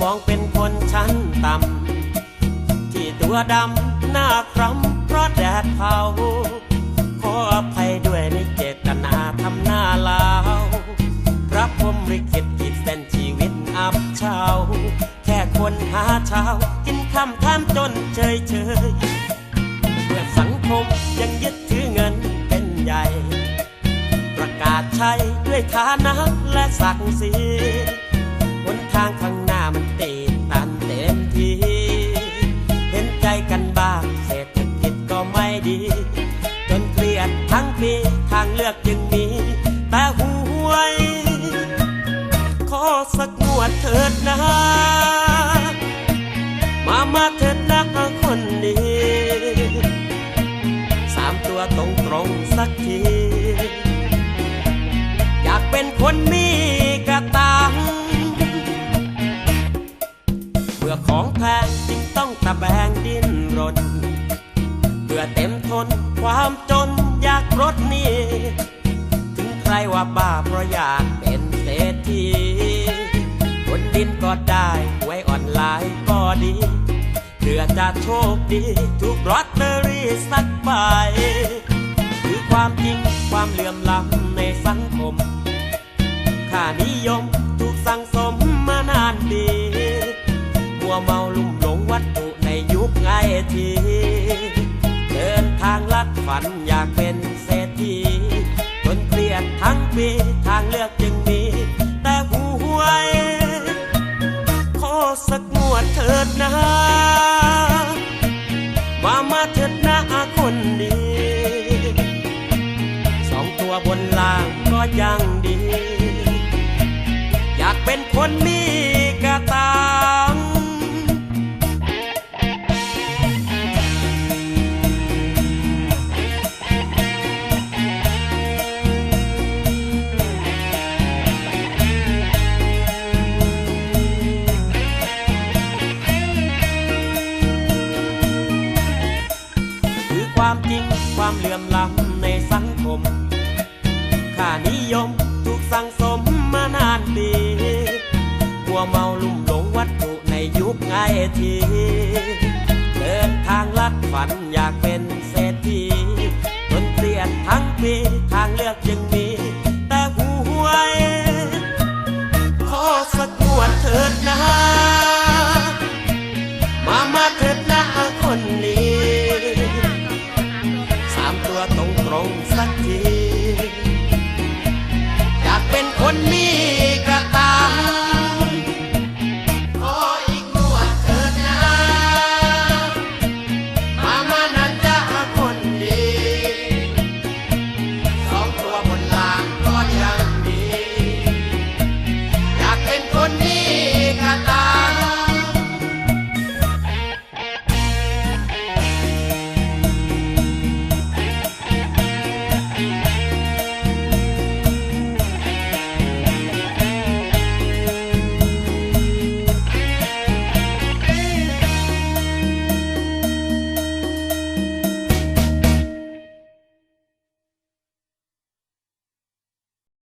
มองเป็นคนชั้นต่ำ ที่ตัวดำหน้าคล้ำเพราะแดดเผา ขออภัยด้วยในเจตนาทำหน้าลาวพระพรมลิขิตขีดเส้นชีวิตอับเฉาแค่คนหาเช้า กินคำทำจนเฉยเฉยเมื่อสังคมยังยึดถือเงินเป็นใหญ่ ประกาศใช้ด้วยฐานะและศักดิ์ศรีหนทาง ดีจนเครียดทั้งปีทางเลือกจึงมี แต่หวย ขอสักงวดเถิดนะ มามาเถิดนะคนดีสามตัวตรงตรงสักที อยากเป็นคนมีกระตังเมื่อของแพงจึงต้องตะแบงดิ้นรน พื่อเต็มทนความจนอยากรถนี้ ถึงใครว่าบ้าเพราะอยากเป็นเศรษฐีบนดินก็ได้หวยออนไลน์ก็ดีเพื่อจะโชคดีถูกลอตเตอรี่สักใบคือความจริงความเหลื่อมล้ำในสังคม ค่านิยมถูกสั่งสมมานานปีมัวเมาลุ่มหลงวัตถุในยุคไงที ฝันอยากเป็นเศรษฐีจนเครียดทั้งปีทางเลือกจึงมี แต่หวย ขอสักงวดเถิดนะมามาเถิดนะคนดีสองตัวบนล่างก็ยังดี อยากเป็นคนมี ความเหลื่อมล้ำในสังคม ค่านิยมถูกสั่งสมมานานปีหัวเมาลุ่มหลงวัตถุในยุคไอทีเดินทางลัดฝันอยากเป็นเศรษฐีจนเสียดทั้งปีทางเลือกจึง คนนี้